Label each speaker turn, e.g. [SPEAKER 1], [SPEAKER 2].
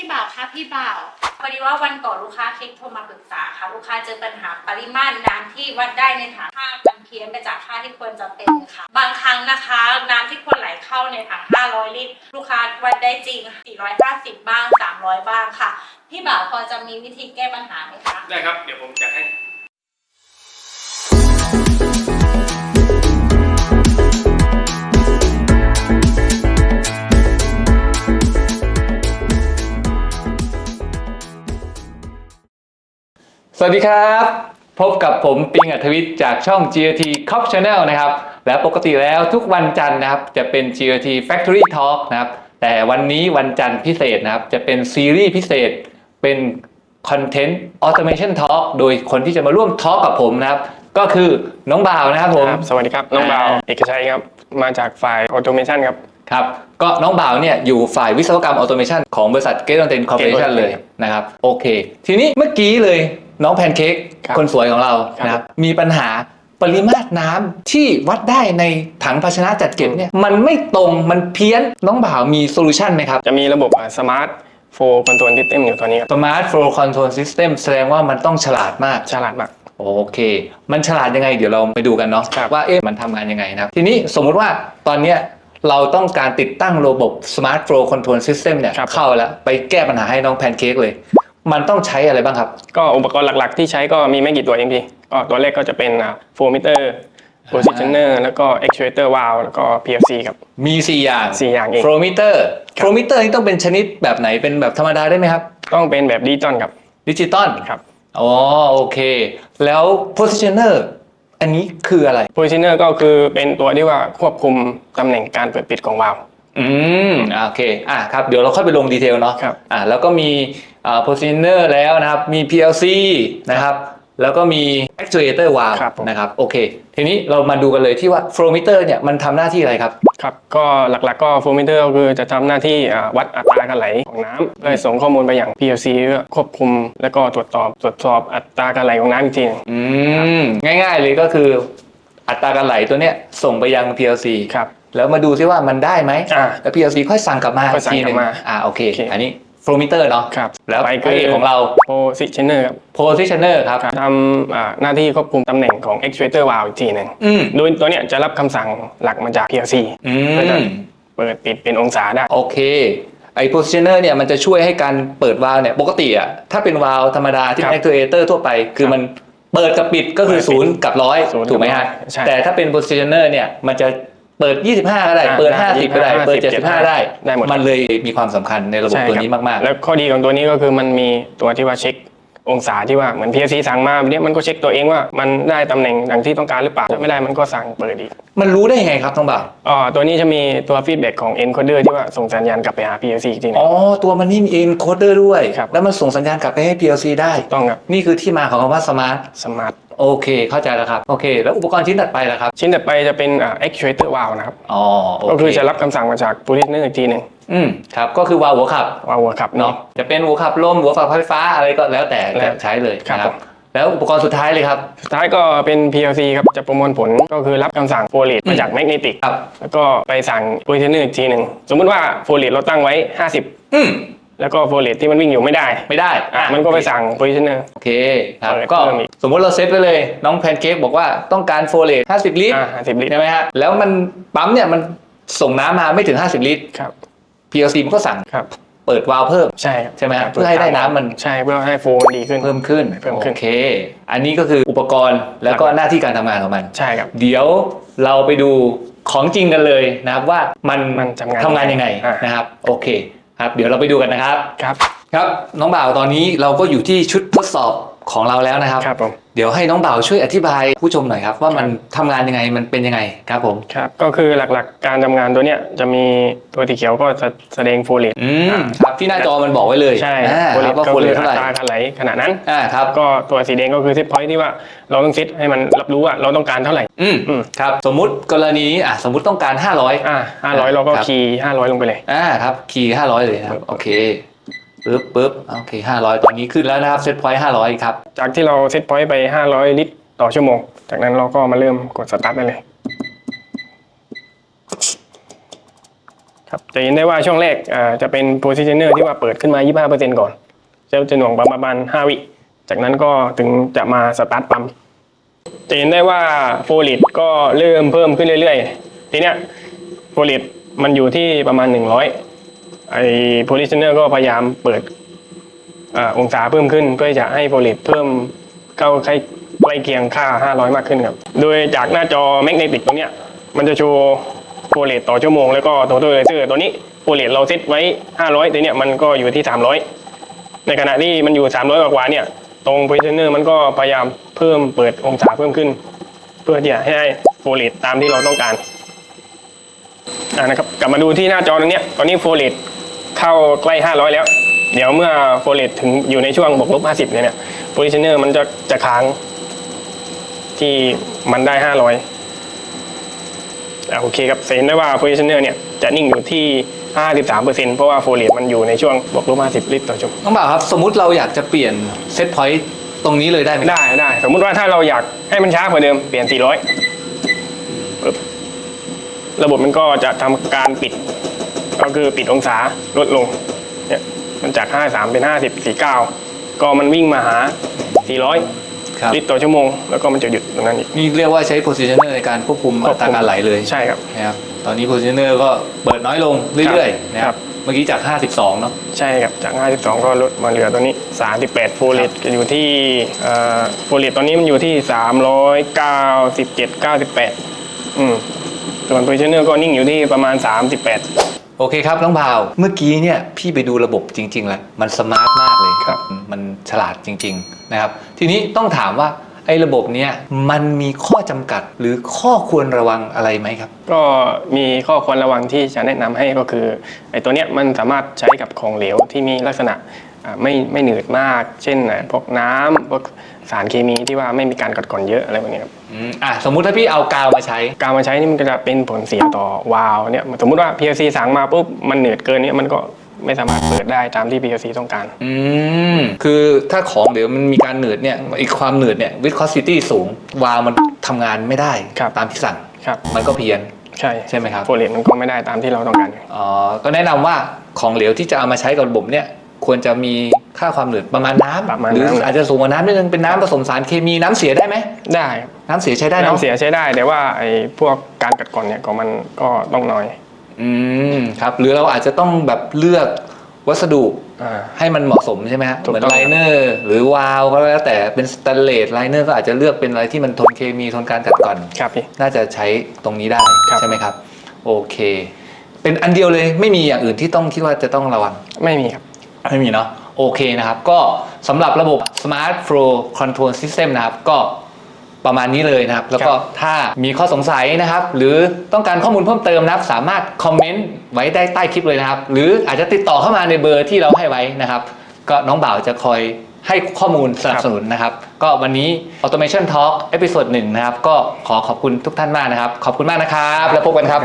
[SPEAKER 1] พี่บ่าวคะพี่บ่าวพอดีว่าวันก่อนลูกค้าคลิกโทรมาปรึกษาค่ะ ลูกค้าเจอปัญหาปริมาณน้ำที่วัดได้ในถังค่ามันเพี้ยนไปจากค่าที่ควรจะเป็นค่ะ บางครั้งนะคะ น้ำที่ควรไหลเข้าในถัง 500 ลิตร ลูกค้าวัดได้จริง 450 บ้าง 300 บ้างค่ะ พี่บ่าวพอจะมีวิธีแก้ปัญหาไหมคะ
[SPEAKER 2] ได้ครับ เดี๋ยวผมจัดให้
[SPEAKER 3] สวัสดีครับ พบกับผมปิงอัธวิทย์จากช่อง GRT Cop Channel นะครับ และปกติแล้วทุกวันจันทร์นะครับ จะเป็น GRT Factory Talk นะครับ แต่วันนี้วันจันทร์พิเศษนะครับ จะเป็นซีรีส์พิเศษ เป็น Content Automation Talk โดยคนที่จะมาร่วมทอ l k กับผมนะครับ ก็คือน้องบ่าวนะครับผม
[SPEAKER 2] ครับสวัสดีครับ น้อง
[SPEAKER 3] อ่า
[SPEAKER 2] บ่าว เอกชัยครับ มาจากฝ่าย Automation ครับ
[SPEAKER 3] ครับ ก็น้องบ่าวเนี่ยอยู่ฝ่ายวิศวกรรมออโตเมชันของบริษัทเกต t อนเทนคอร์ปอเรชัน
[SPEAKER 2] Gates
[SPEAKER 3] เลยนะครับ โอเค ทีนี้เมื่อกี้เลย น้องแพนเค้ก
[SPEAKER 2] ครับ
[SPEAKER 3] คนสวยของเรา
[SPEAKER 2] ครับ
[SPEAKER 3] นะครับมีปัญหาปริมาตรน้ำที่วัดได้ในถังภาชนะจัดเก็บเนี่ยมันไม่ตรงมันเพี้ยนน้องบ่าวมีโซลูชันไหมครับ
[SPEAKER 2] จะมีระบบอ่า Smart Flow Control System อยู่ตัวนี้ครับ
[SPEAKER 3] Smart Flow Control System แสดงว่ามันต้องฉลาดมาก
[SPEAKER 2] ฉลาดมาก
[SPEAKER 3] โอเค มันฉลาดยังไงเดี๋ยวเราไปดูกันเนาะ
[SPEAKER 2] ครับ
[SPEAKER 3] ว่าเอ๊ะมันทำงานยังไงนะครับ ทีนี้สมมุติว่าตอนเนี้ยเราต้องการติดตั้งระบบ Smart Flow Control System เนี่ย
[SPEAKER 2] ครับ
[SPEAKER 3] เข้าแล้ว ไปแก้ปัญหาให้น้องแพนเค้กเลย มันต้องใช้อะไรบ้างครับ
[SPEAKER 2] ก็อุปกรณ์หลักๆ ที่ใช้ก็มีไม่กี่ตัวเองพี่ก็ตัวแรกก็จะเป็นอ่า Flow Meter Positioner แล้วก็ Actuator Valve แล้วก็ PFC ครับ
[SPEAKER 3] มี 4 อย่าง
[SPEAKER 2] สี่อย่างเอง
[SPEAKER 3] โฟมิเตอร์
[SPEAKER 2] ครับ
[SPEAKER 3] โฟมิเตอร์นี่ต้องเป็นชนิดแบบไหนเป็นแบบธรรมดาได้ไหมครับ
[SPEAKER 2] ต้องเป็นแบบดิจิตอลครับ
[SPEAKER 3] ดิจิตอล
[SPEAKER 2] ครับ
[SPEAKER 3] อ๋อโอเค แล้ว Positioner อันนี้คืออะไร
[SPEAKER 2] Positioner ก็คือเป็นตัวที่ว่าควบคุมตำแหน่งการเปิดปิดของวาล์ว
[SPEAKER 3] อืมอ่าโอเคอะครับเดี๋ยวเราค่อยไปลงดีเทลเนาะ
[SPEAKER 2] ครับ
[SPEAKER 3] อ่าแล้วก็มี อ่า positioner แล้วนะครับ มี PLC นะครับ แล้วก็มี actuator valve
[SPEAKER 2] ครับผม
[SPEAKER 3] นะครับโอเค ทีนี้เรามาดูกันเลยที่ว่า flow meter เนี่ยมันทำหน้าที่อะไรครับ
[SPEAKER 2] ครับ ก็หลักๆก็ Flow Meter ก็คือจะทำหน้าที่อ่าวัดอัตราการไหลของน้ำเพื่อส่งข้อมูลไปอย่าง PLC เพื่อควบคุม แล้วก็ตรวจสอบตรวจสอบอัตราการไหลของน้ำอีกทีหนึง
[SPEAKER 3] อืม ง่ายๆเลยก็คือ อัตราการไหลตัวเนี้ยส่งไปยัง PLC
[SPEAKER 2] ครับ
[SPEAKER 3] แล้วมาดูซิว่ามันได้ไหม
[SPEAKER 2] อ่า
[SPEAKER 3] แล้ว PLC ค่อยสั่งกลับมา
[SPEAKER 2] ค่อยสั่ง
[SPEAKER 3] ทีหนึ่
[SPEAKER 2] กลับมา
[SPEAKER 3] อ่าโอเค
[SPEAKER 2] โอเค
[SPEAKER 3] อันนี้ flow meter เนาะ
[SPEAKER 2] ครับ
[SPEAKER 3] แล้ว
[SPEAKER 2] ไป
[SPEAKER 3] พระเอกของเรา
[SPEAKER 2] Positioner ครับ
[SPEAKER 3] positioner ครับ
[SPEAKER 2] ทำอ่าหน้าที่ควบคุมตำแหน่งของ Actuator Valve อีกทีหนึ่ง
[SPEAKER 3] อืม
[SPEAKER 2] โดยตัวเนี้ยจะรับคำสั่งหลักมาจาก PLC
[SPEAKER 3] อื
[SPEAKER 2] เพื่อจะ
[SPEAKER 3] ม
[SPEAKER 2] เปิดปิดเป็นองศาได้
[SPEAKER 3] โอเค ไอ้ positioner เนี่ยมันจะช่วยให้การเปิดวาล์วเนี่ยปกติอะถ้าเป็นวาล์วธรรมดาที่
[SPEAKER 2] ครับ
[SPEAKER 3] เป็น actuator ทั่วไป คือมันเปิดกับปิดก็คือ
[SPEAKER 2] เปิดปิด
[SPEAKER 3] ศูนย์กับร้อย
[SPEAKER 2] ศูนย์
[SPEAKER 3] ถูกไหม
[SPEAKER 2] กับร้
[SPEAKER 3] ฮะ
[SPEAKER 2] อยใช่
[SPEAKER 3] แต่ถ้าเป็น positioner เนี่ยมันจะ เปิด 25 ก็ได้
[SPEAKER 2] อ่า
[SPEAKER 3] เปิด
[SPEAKER 2] ได้
[SPEAKER 3] 50 ก็ได้
[SPEAKER 2] 25
[SPEAKER 3] เปิด 75 ได้
[SPEAKER 2] ได้หมด
[SPEAKER 3] มันเลยมีความสำคัญในระบบ
[SPEAKER 2] ใช่
[SPEAKER 3] ตัว
[SPEAKER 2] ครับ
[SPEAKER 3] นี้มาก
[SPEAKER 2] แล้วข้อดีของตัวนี้ก็คือมันมีตัวที่ว่าเช็คองศาที่ว่าเหมือน PLC สั่งมาแบบเนี้ยมันก็เช็คตัวเองว่ามันได้ตำแหน่งดังที่ต้องการหรือเปล่าถ้าไม่ได้มันก็สั่งเปิดอีก
[SPEAKER 3] ๆมันรู้ได้ยังไงครับต้องบ่าว
[SPEAKER 2] อ๋อตัวนี้จะมีตัวฟีดแบ็กของ encoder ที่ว่าส่งสัญญาณกลับไปหา PLC อีกทีหนึ
[SPEAKER 3] อ๋
[SPEAKER 2] ง
[SPEAKER 3] อตัวมันนี่มี encoder ด้วย
[SPEAKER 2] ครับ
[SPEAKER 3] แล้วมันส่งสัญญาณกลับไปให้ PLC ได้
[SPEAKER 2] ต้องครับ
[SPEAKER 3] นี่คือที่มาของคำว่า smart
[SPEAKER 2] สมาร์ท
[SPEAKER 3] โอเค เข้าใจแล้วครับ โอเค แล้วอุปกรณ์ชิ้นถัดไปล่ะครับ
[SPEAKER 2] ชิ้นต่อไปจะเป็นอ่า actuator valve นะครับ
[SPEAKER 3] อ๋อโอ
[SPEAKER 2] ก็
[SPEAKER 3] เค
[SPEAKER 2] คือจะรับคำสั่งมาจาก positioner อีกทีหนึ่ง
[SPEAKER 3] อืมครับ ก็คือวาล์วหัวขับ
[SPEAKER 2] ว่าหัวขับ
[SPEAKER 3] เนาะ
[SPEAKER 2] เนาะ
[SPEAKER 3] จะเป็นหัวขับลมหัวขับไฟฟ้าอะไรก็แล้วแต่
[SPEAKER 2] แล้ว
[SPEAKER 3] จะใช้เลย
[SPEAKER 2] ครับ
[SPEAKER 3] นะ
[SPEAKER 2] ผม
[SPEAKER 3] แล้วอุปกรณ์สุดท้ายเลยครับ
[SPEAKER 2] สุดท้ายก็เป็น PLC ครับ จะประมวลผลก็คือรับคำสั่ง flow rate มาจาก magnetic
[SPEAKER 3] ครับ
[SPEAKER 2] แล้วก็ไปสั่ง positioner อีกทีหนึ่ง สมมุติว่า flow rate เราตั้งไว้ 50
[SPEAKER 3] อืม
[SPEAKER 2] แล้วก็ flow rate ที่มันวิ่งอยู่ไม่ได้
[SPEAKER 3] ไม่ได้
[SPEAKER 2] อะมันก็ไปสั่ง positioner
[SPEAKER 3] โอเคครับ
[SPEAKER 2] เปิด
[SPEAKER 3] ก็
[SPEAKER 2] เพิ่มอีก
[SPEAKER 3] สมมติเราเซตไว้เลย น้องแพนเค้กบอกว่าต้องการโฟเลต50 ลิตร
[SPEAKER 2] อ่า50ลิตร
[SPEAKER 3] ใช่ไหมฮะ แล้วมันปั๊มเนี่ยมันส่งน้ำมาไม่ถึง 50 ลิตร
[SPEAKER 2] ครับ
[SPEAKER 3] PLC มันก็สั่ง
[SPEAKER 2] ครับ
[SPEAKER 3] เปิดวาล์วเพิ่ม
[SPEAKER 2] ใช่ครับ
[SPEAKER 3] ใช่ไหมฮะเพื่อให้ได้น้ำมัน
[SPEAKER 2] ใช่เพื่อให้โฟมันดีขึ้น
[SPEAKER 3] เพิ่มขึ้น
[SPEAKER 2] เพิ่มขึ้น
[SPEAKER 3] โอเค อันนี้ก็คืออุปกรณ์แล้วก็หน้าที่การทำงานของมัน
[SPEAKER 2] ใช่ครับ
[SPEAKER 3] เดี๋ยวเราไปดูของจริงกันเลยนะครับว่ามัน
[SPEAKER 2] มันทำงาน
[SPEAKER 3] ทำงานยังไง
[SPEAKER 2] อ่าน
[SPEAKER 3] นะครับ โอเค ครับ เดี๋ยวเราไปดูกันนะครับ
[SPEAKER 2] ครับ
[SPEAKER 3] ครับ น้องบ่าวตอนนี้เราก็อยู่ที่ชุดทดสอบ ของเราแล้วนะครับ
[SPEAKER 2] ครับผม
[SPEAKER 3] เดี๋ยวให้น้องบ่าวช่วยอธิบายผู้ชมหน่อยครับ ว่ามันทำงานยังไงมันเป็นยังไงครับผม
[SPEAKER 2] ครับก็คือหลักๆการทำงานตัวเนี้ยจะมีตัวสีเขียวก็จะแสดงโฟเลต
[SPEAKER 3] อืมครับที่หน้าจอมันบอกไว้เลย
[SPEAKER 2] ใช่
[SPEAKER 3] อ่า
[SPEAKER 2] โฟเล
[SPEAKER 3] ครั
[SPEAKER 2] ต
[SPEAKER 3] บว่า
[SPEAKER 2] ก็
[SPEAKER 3] โฟเล
[SPEAKER 2] คื
[SPEAKER 3] ต
[SPEAKER 2] อ
[SPEAKER 3] เท่า
[SPEAKER 2] อั
[SPEAKER 3] ไหร่
[SPEAKER 2] ตราการไหลขณะนั้น
[SPEAKER 3] อ่าครับ
[SPEAKER 2] ก็ตัวสีแดงก็คือเซตพอยท์ที่ว่าเราต้องเซตให้มันรับรู้ว่าเราต้องการเท่าไหร่
[SPEAKER 3] อืม
[SPEAKER 2] อืม
[SPEAKER 3] ครับ สมมุติกรณีอะสมมุติต้องการ 500
[SPEAKER 2] อ่าห้าร้อยเราก็
[SPEAKER 3] ครับ
[SPEAKER 2] คีย์ห้าร้อยลงไปเลย
[SPEAKER 3] อ่าครับ คีย์500 เลยนะครับ โอเค ปึ๊บปึ๊บโอเค500ตอนนี้ขึ้นแล้วนะครับเซตพอยต์500ครับ
[SPEAKER 2] จากที่เราเซตพอยต์ไป 500 ลิตรต่อชั่วโมง จากนั้นเราก็มาเริ่มกดสตาร์ทได้เลย ครับจะเห็นได้ว่าช่วงแรกจะเป็น positioner ที่ว่าเปิดขึ้นมา 25%ก่อนจะจะหน่วงประมาณ 5 วิ จากนั้นก็ถึงจะมาสตาร์ทปั๊มจะเห็นได้ว่าโฟลิตก็เริ่มเพิ่มขึ้นเรื่อยๆ ทีเนี้ยโฟลิตมันอยู่ที่ประมาณ 100 ไอ้ positioner ก็พยายามเปิดอาองศาเพิ่มขึ้น เพื่อจะให้โฟลิตเพิ่มเข้าใกล้ใกล้เคียงค่า 500 มากขึ้นครับ โดยจากหน้าจอแมกเนติกตรงเนี้ยมันจะโชว์โฟเลตต่อชั่วโมงแล้วก็โทโตเลเซอร์ตัวนี้โฟเลตเราเซตไว้ 500แต่เนี้ยมันก็อยู่ที่ 300 ในขณะที่มันอยู่ 300กว่าเนี่ยตรงโพซิชันเนอร์มันก็พยายามเพิ่มเปิดองศาเพิ่มขึ้น เพื่อที่จะให้โฟเลตตามที่เราต้องการอ่านะครับกลับมาดูที่หน้าจอตรงเนี้ยตอนนี้โฟเลต เข้าใกล้ 500 แล้ว เดี๋ยวเมื่อโฟเลตถึงอยู่ในช่วงบวกลบ50เนี่ยโพซิชันเนอร์มันจะจะค้างที่มันได้ 500อะโอเคครับเห็นได้ว่า positioner เนี่ยจะนิ่งอยู่ที่ 53%เพราะว่าโฟลิตมันอยู่ในช่วงบวกลบ50 ลิตรต่อชั่วโมง
[SPEAKER 3] น้องบ่าวครับ สมมุติเราอยากจะเปลี่ยนเซตพอยต์ตรงนี้เลยได้ไหม
[SPEAKER 2] ได้ได้สมมุติว่าถ้าเราอยากให้มันช้ากว่าเดิมเปลี่ยน 400ปึ๊บระบบมันก็จะทำการปิด ก็คือปิดองศาลดลงเนี่ยมันจาก 53 เป็น 50 49 ก็มันวิ่งมาหา 400
[SPEAKER 3] ครับ
[SPEAKER 2] ลิตรต่อชั่วโมง แล้วก็มันจะหยุดตรงนั้นอีก
[SPEAKER 3] นี่เรียกว่าใช้ positioner ในการควบคุมอัตราการไหลเลย
[SPEAKER 2] ใช่ครับ
[SPEAKER 3] นะครับ ตอนนี้ positioner ก็เปิดน้อยลงเรื่อยๆนะค
[SPEAKER 2] ครั
[SPEAKER 3] รับ
[SPEAKER 2] บ
[SPEAKER 3] เมื่อกี้จาก 52 เนาะ
[SPEAKER 2] ใช่ครับ จาก 52 ก็ลดมาเหลือตัวนี้ 38 โฟลิตอยู่ที่โฟลิตตอนนี้มันอยู่ที่ 397 98 อืมส่วนโพซิชันเนอร์ก็นิ่งอยู่ที่ประมาณ 38
[SPEAKER 3] โอเคครับน้องบ่าว เมื่อกี้เนี่ยพี่ไปดูระบบจริงๆแล้วมันสมาร์ทมากเลย
[SPEAKER 2] ครับ
[SPEAKER 3] มันฉลาดจริงๆนะครับ ทีนี้ต้องถามว่าไอ้ระบบเนี้ยมันมีข้อจำกัดหรือข้อควรระวังอะไรไหมครับ
[SPEAKER 2] ก็มีข้อควรระวังที่จะแนะนำให้ก็คือไอ้ตัวเนี้ยมันสามารถใช้กับของเหลวที่มีลักษณะอ่าไม่ไม่หนืดมาก เช่นอะพวกน้ำพวก สารเคมีที่ว่าไม่มีการกัดกร่อนเยอะอะไรแบบนี้ครับ
[SPEAKER 3] อืมอะสมมุติถ้าพี่เอากาวมาใช้
[SPEAKER 2] การมาใช้นี่มันก็จะเป็นผลเสียต่อวาล์วเนี่ยสมมุติว่า PLC สั่งมาปุ๊บมันหนืดเกินเนี่ยมันก็ไม่สามารถเปิดได้ตามที่ PLC ต้องการ
[SPEAKER 3] อืม คือถ้าของเดี๋ยวมันมีการหนืดเนี่ยอีกความหนืดเนี่ย viscosity สูง วาล์วมันทำงานไม่ได้
[SPEAKER 2] ครับ
[SPEAKER 3] ตามที่สั่ง
[SPEAKER 2] ครับ
[SPEAKER 3] มันก็เพี้ยน
[SPEAKER 2] ใช่
[SPEAKER 3] ใช่ไหมครับ
[SPEAKER 2] โฟเลตมันก็ไม่ได้ตามที่เราต้องการ
[SPEAKER 3] อ๋อก็แนะนำว่าของเหลวที่จะเอามาใช้กับระบบเนี่ย ควรจะมีค่าความหนืดประมาณน้ำ
[SPEAKER 2] ประมาณ
[SPEAKER 3] หรือ
[SPEAKER 2] น้ำ
[SPEAKER 3] อาจจะสูงกว่าน้ำนิดนึงเป็นน้ำผสมสารเคมีน้ำเสียได้ไหม
[SPEAKER 2] ได้ครับ
[SPEAKER 3] น้ำเสียใช้ได้เนอะ
[SPEAKER 2] น้ำเสียใช้ได้ แต่ว่าไอ้พวกการกัดกร่อนเนี่ยของมันก็ต้องน้อย
[SPEAKER 3] อืมครับหรือเราอาจจะต้องแบบเลือกวัสดุ
[SPEAKER 2] อ่า
[SPEAKER 3] ให้มันเหมาะสมใช่ไหมฮะ
[SPEAKER 2] ถูก
[SPEAKER 3] เหมือน
[SPEAKER 2] ต้อง
[SPEAKER 3] ไลเนอร์หรือวาล์วก็แล้วแต่เป็นสแตนเลสไลเนอร์ก็อาจจะเลือกเป็นอะไรที่มันทนเคมีทนการกัดกร่อน
[SPEAKER 2] ครับพี่
[SPEAKER 3] น่าจะใช้ตรงนี้ได้
[SPEAKER 2] ครับ
[SPEAKER 3] ใช่ไหมครับ โอเค เป็นอันเดียวเลยไม่มีอย่างอื่นที่ต้องคิดว่าจะต้องระวัง
[SPEAKER 2] ไม่มีครับ
[SPEAKER 3] ไม่มีเนาะโอเคนะครับ ก็สำหรับระบบ Smart Flow Control System นะครับ ก็ประมาณนี้เลยนะครับ แล้วก็ถ้ามีข้อสงสัยนะครับ หรือต้องการข้อมูลเพิ่มเติมนะครับ สามารถคอมเมนต์ไว้ได้ใต้คลิปเลยนะครับ หรืออาจจะติดต่อเข้ามาในเบอร์ที่เราให้ไว้นะครับ ก็น้องบ่าวจะคอยให้ข้อมูลสนับสนุนนะครับ ก็วันนี้ Automation Talk เอพิโซดหนึ่งนะครับ ก็ขอขอบคุณทุกท่านมากนะครับ ขอบคุณมากนะครับ แล้วพบกันครับ